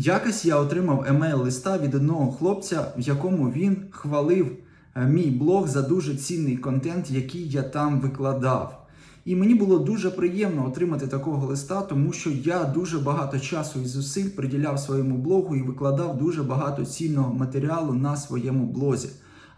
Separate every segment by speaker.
Speaker 1: Якось я отримав емейл листа від одного хлопця, в якому він хвалив е, мій блог за дуже цінний контент, який я там викладав. І мені було дуже приємно отримати такого листа, тому що я дуже багато часу і зусиль приділяв своєму блогу і викладав дуже багато цінного матеріалу на своєму блозі.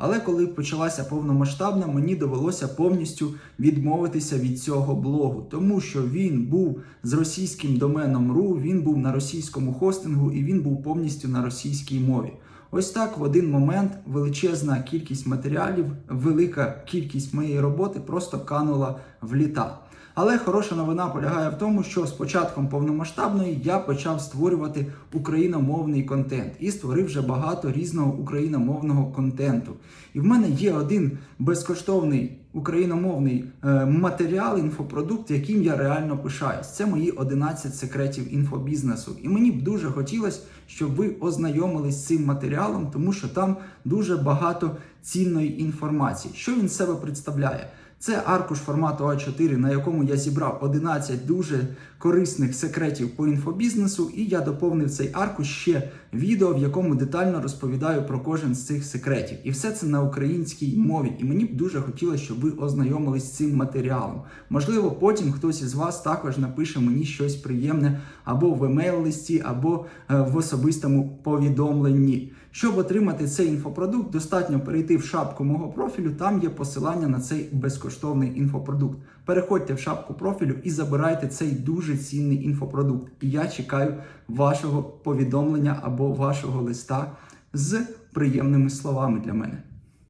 Speaker 1: Але коли почалася повномасштабна, мені довелося повністю відмовитися від цього блогу, тому що він був з російським доменом .ru, він був на російському хостингу і він був повністю на російській мові. Ось так в один момент величезна кількість матеріалів, велика кількість моєї роботи просто канула в літа. Але хороша новина полягає в тому, що з початком повномасштабної я почав створювати україномовний контент і створив вже багато різного україномовного контенту. І в мене є один безкоштовний україномовний е, матеріал, інфопродукт, яким я реально пишаюсь. Це мої 11 секретів інфобізнесу. І мені б дуже хотілося, щоб ви ознайомились з цим матеріалом, тому що там дуже багато цінної інформації. Що він себе представляє? Це аркуш формату А4, на якому я зібрав 11 дуже корисних секретів по інфобізнесу, і я доповнив цей аркуш ще відео, в якому детально розповідаю про кожен з цих секретів. І все це на українській мові. І мені б дуже хотілося, щоб ви ознайомились з цим матеріалом. Можливо, потім хтось із вас також напише мені щось приємне або в емейл-листі, або е, в особистому повідомленні. Щоб отримати цей інфопродукт, достатньо перейти в шапку мого профілю. Там є посилання на цей безкоштовний інфопродукт. Переходьте в шапку профілю і забирайте цей дуже цінний інфопродукт. І я чекаю вашого повідомлення або вашого листа з приємними словами для мене.